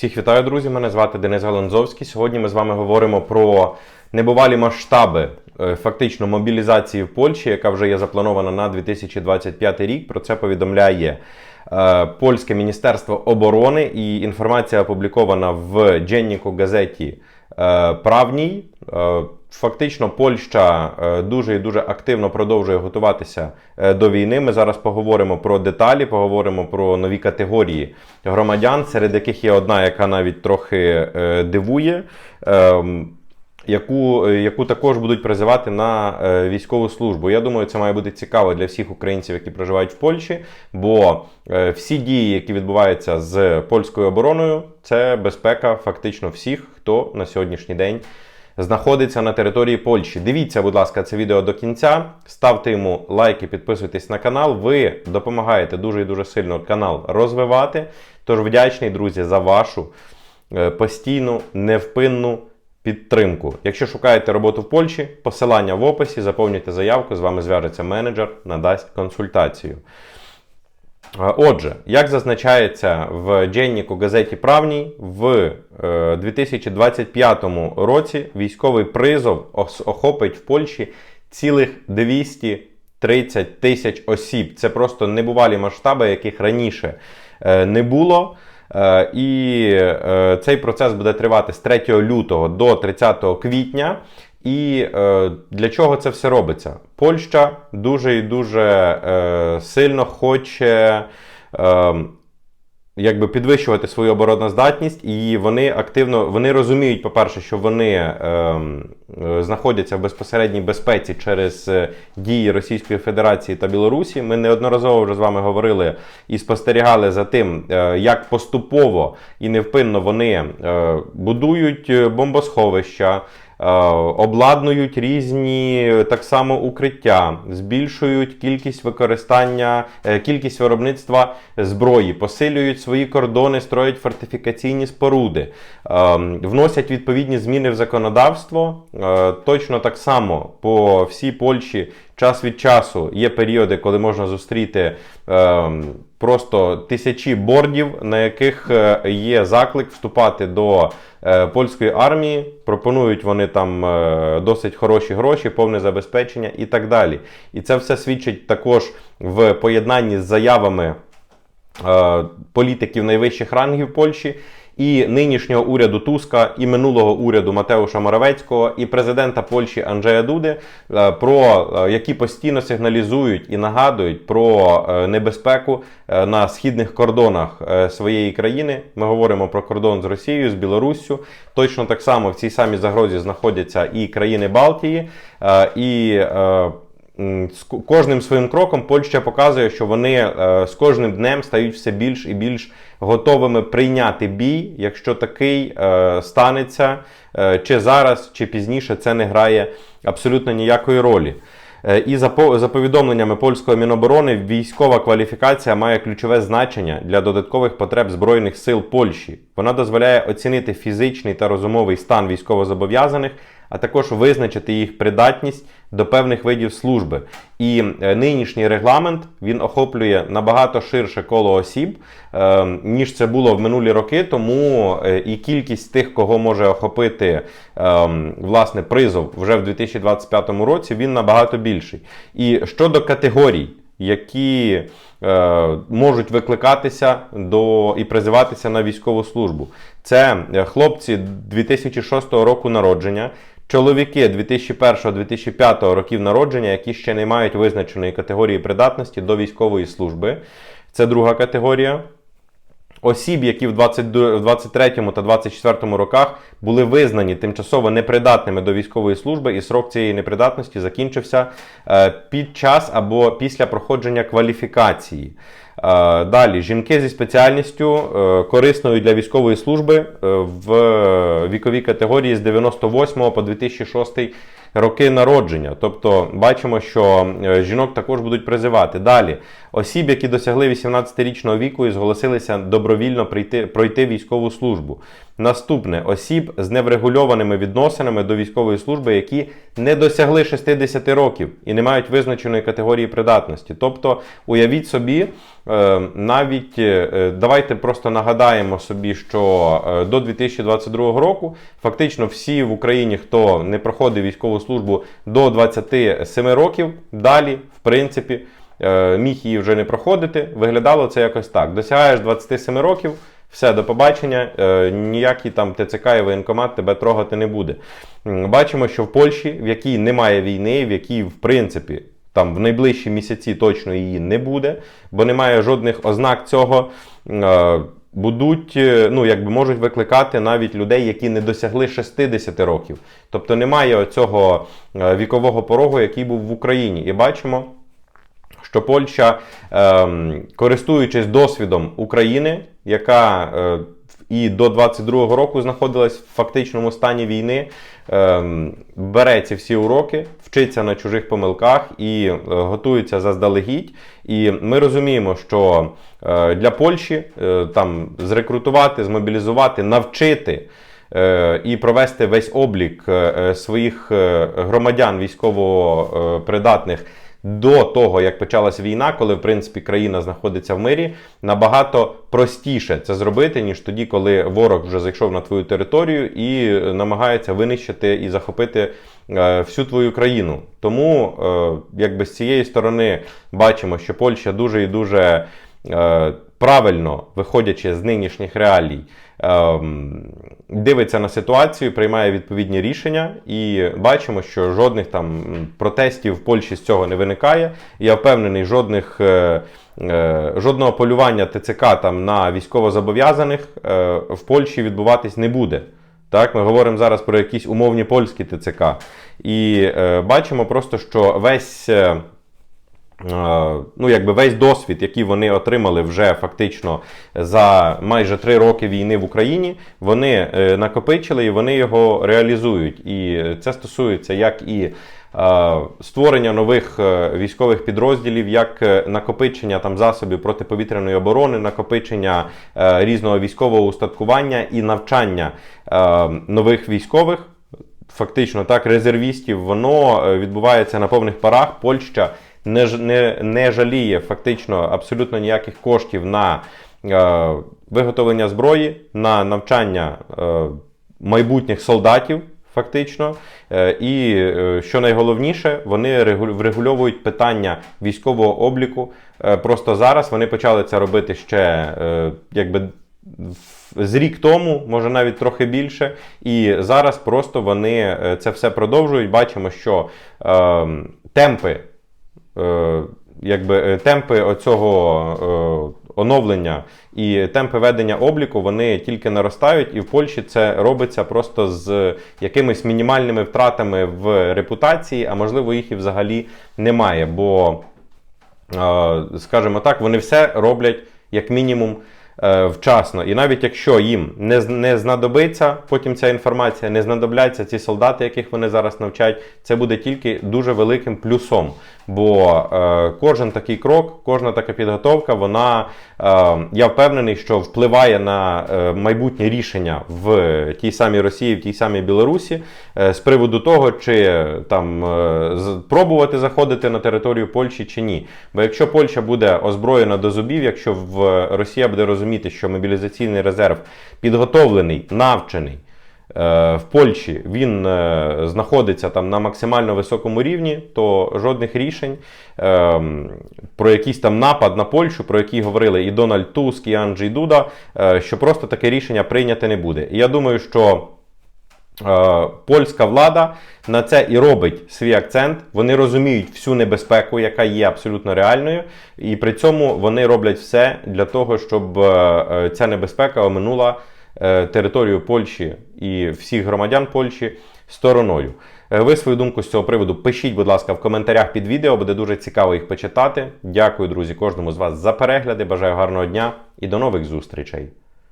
Всіх вітаю, друзі! Мене звати Денис Галанзовський. Сьогодні ми з вами говоримо про небувалі масштаби е, фактично мобілізації в Польщі, яка вже є запланована на 2025 рік. Про це повідомляє е, польське міністерство оборони, і інформація опублікована в Дженніку газеті Правній. Е, Фактично, Польща е, дуже і дуже активно продовжує готуватися е, до війни. Ми зараз поговоримо про деталі, поговоримо про нові категорії громадян, серед яких є одна, яка навіть трохи е, дивує. Яку, е, яку також будуть призивати на е, військову службу. Я думаю, це має бути цікаво для всіх українців, які проживають в Польщі, бо е, всі дії, які відбуваються з польською обороною, це безпека фактично всіх, хто на сьогоднішній день знаходиться на території Польщі. Дивіться, будь ласка, це відео до кінця. Ставте йому лайки, підписуйтесь на канал. Ви допомагаєте дуже і дуже сильно канал розвивати. Тож вдячний, друзі, за вашу постійну, невпинну підтримку. Якщо шукаєте роботу в Польщі, посилання в описі, заповнюйте заявку, з вами зв'яжеться менеджер, надасть консультацію. Е, Отже, як зазначається в Дженніку газеті Правній, в е, 2025 році військовий призов охопить в Польщі цілих 230 тисяч осіб. Це просто небувалі масштаби, яких раніше е, не було. Е, І е, цей процес буде тривати з 3 лютого до 30 квітня. І е, для чого це все робиться? Польща дуже і дуже е, сильно хоче е, якби підвищувати свою обороноздатність, і вони активно вони розуміють, по-перше, що вони е, е, знаходяться в безпосередній безпеці через е, дії Російської Федерації та Білорусі. Ми неодноразово вже з вами говорили і спостерігали за тим, е, як поступово і невпинно вони е, будують е, бомбосховища. Е, обладнують різні так само укриття, збільшують кількість використання, е, кількість виробництва зброї, посилюють свої кордони, строять фортифікаційні споруди, е, вносять відповідні зміни в законодавство. Точно так само по всій Польщі час від часу є періоди, коли можна зустріти. Просто тисячі бордів, на яких е, є заклик вступати до е, польської армії. Пропонують вони там е, досить хороші гроші, повне забезпечення і так далі. І це все свідчить також в поєднанні з заявами політиків найвищих рангів Польщі. І нинішнього уряду Туска, і минулого уряду Матеуша Моравецького, і президента Польщі Анджея Дуди, е, про е, які постійно сигналізують і нагадують про е, небезпеку на східних кордонах своєї країни. Ми говоримо про кордон з Росією, з Білоруссю. Точно так само в цій самій загрозі знаходяться і країни Балтії, і кожним своїм кроком Польща показує, що вони е, з кожним днем стають все більш і більш готовими прийняти бій, якщо такий е, станеться, е, чи зараз, чи пізніше це не грає абсолютно ніякої ролі. І за повідомленнями польської міноборони, військова кваліфікація має ключове значення для додаткових потреб Збройних сил Польщі. Вона дозволяє оцінити фізичний та розумовий стан військовозобов'язаних, а також визначити їх придатність до певних видів служби. І е, нинішній регламент він охоплює набагато ширше коло осіб, е, ніж це було в минулі роки. Тому е, і кількість тих, кого може охопити власне призов вже в 2025 році, він набагато більший. І щодо категорій, які е, можуть викликатися до і призиватися на військову службу. Це хлопці 2006 року народження, чоловіки 2001-2005 років народження, які ще не мають визначеної категорії придатності до військової служби. Це друга категорія. Осіб, які в 22 в 23 та 24 роках були визнані тимчасово непридатними до військової служби, і срок цієї непридатності закінчився е, під час або після проходження кваліфікації. Е, Далі, жінки зі спеціальністю е, корисною для військової служби в віковій категорії з 98 по 2006 роки народження. Тобто бачимо, що е, жінок також будуть призивати. Далі осіб, які досягли 18-річного віку і зголосилися добровільно прийти, пройти військову службу. Наступне осіб з неврегульованими відносинами до військової служби, які не досягли 60 років і не мають визначеної категорії придатності. Тобто, уявіть собі, е, навіть е, давайте просто нагадаємо собі, що до 2022 року фактично всі в Україні, хто не проходив військову службу до 27 років, далі, в принципі, е, міг її вже не проходити. Виглядало це якось так: досягаєш 27 років. Все, до побачення, е, ніякий там ТЦК і воєнкомат тебе трогати не буде. Бачимо, що в Польщі, в якій немає війни, в якій, в принципі, там в найближчі місяці точно її не буде, бо немає жодних ознак цього. Е, Будуть, е, ну якби можуть викликати навіть людей, які не досягли 60 років. Тобто немає цього вікового порогу, який був в Україні. І бачимо, що Польща, ем, користуючись досвідом України, яка е, і до 22-го року знаходилась в фактичному стані війни, ем, бере ці всі уроки, вчиться на чужих помилках і е, готується заздалегідь. І ми розуміємо, що е, для Польщі е, там зрекрутувати, змобілізувати, навчити. І провести весь облік своїх громадян військово придатних до того, як почалась війна, коли в принципі країна знаходиться в мирі, набагато простіше це зробити, ніж тоді, коли ворог вже зайшов на твою територію і е, намагається винищити і захопити е, всю твою країну. Тому, е, якби з цієї сторони бачимо, що Польща дуже і дуже правильно, виходячи з нинішніх реалій, ем, дивиться на ситуацію, приймає відповідні рішення, і бачимо, що жодних там протестів в Польщі з цього не виникає. Я впевнений, жодних. е, е, Жодного полювання ТЦК там на військовозобов'язаних е, в Польщі відбуватись не буде. Так, ми говоримо зараз про якісь умовні польські ТЦК. І бачимо просто, що весь. Е, ну, якби весь досвід, який вони отримали вже фактично за майже три роки війни в Україні, вони е, накопичили і вони його реалізують. І це стосується як і е, створення нових військових підрозділів, як накопичення там засобів протиповітряної оборони, накопичення різного військового устаткування і навчання нових військових фактично так, резервістів, воно відбувається на повних парах. Польща не, не, не жаліє фактично абсолютно ніяких коштів на е, виготовлення зброї, на навчання е, майбутніх солдатів. Фактично, Е, і е, що найголовніше, вони регу- врегульовують питання військового обліку. Е, Просто зараз вони почали це робити ще якби з рік тому, може навіть трохи більше. І зараз просто вони це все продовжують. Бачимо, що е, темпи, якби, е, темпи оцього е, оновлення і темпи ведення обліку вони тільки наростають, і в Польщі це робиться просто з якимись мінімальними втратами в репутації, а можливо їх і взагалі немає. Бо е, скажімо так, вони все роблять як мінімум е, вчасно. І навіть якщо їм не, не знадобиться потім ця інформація, не знадобляться ці солдати, яких вони зараз навчають, це буде тільки дуже великим плюсом. Бо е, кожен такий крок, кожна така підготовка, вона е, я впевнений, що впливає на е, майбутнє рішення в тій самій Росії, в тій самій Білорусі е, з приводу того, чи там е, пробувати заходити на територію Польщі чи ні. Бо якщо Польща буде озброєна до зубів, якщо в Росія буде розуміти, що мобілізаційний резерв підготовлений, навчений. е, В Польщі він е, знаходиться там на максимально високому рівні, то жодних рішень е, про якийсь там напад на Польщу, про який говорили і Дональд Туск, і Анджей Дуда, що просто таке рішення прийняти не буде. І я думаю, що Польська влада на це і робить свій акцент. Вони розуміють всю небезпеку, яка є абсолютно реальною, і при цьому вони роблять все для того, щоб е, е, ця небезпека оминула е, територію Польщі і всіх громадян Польщі стороною. Е, Ви свою думку з цього приводу пишіть, будь ласка, в коментарях під відео, буде дуже цікаво їх почитати. Дякую, друзі, кожному з вас за перегляди. Бажаю гарного дня і до нових зустрічей.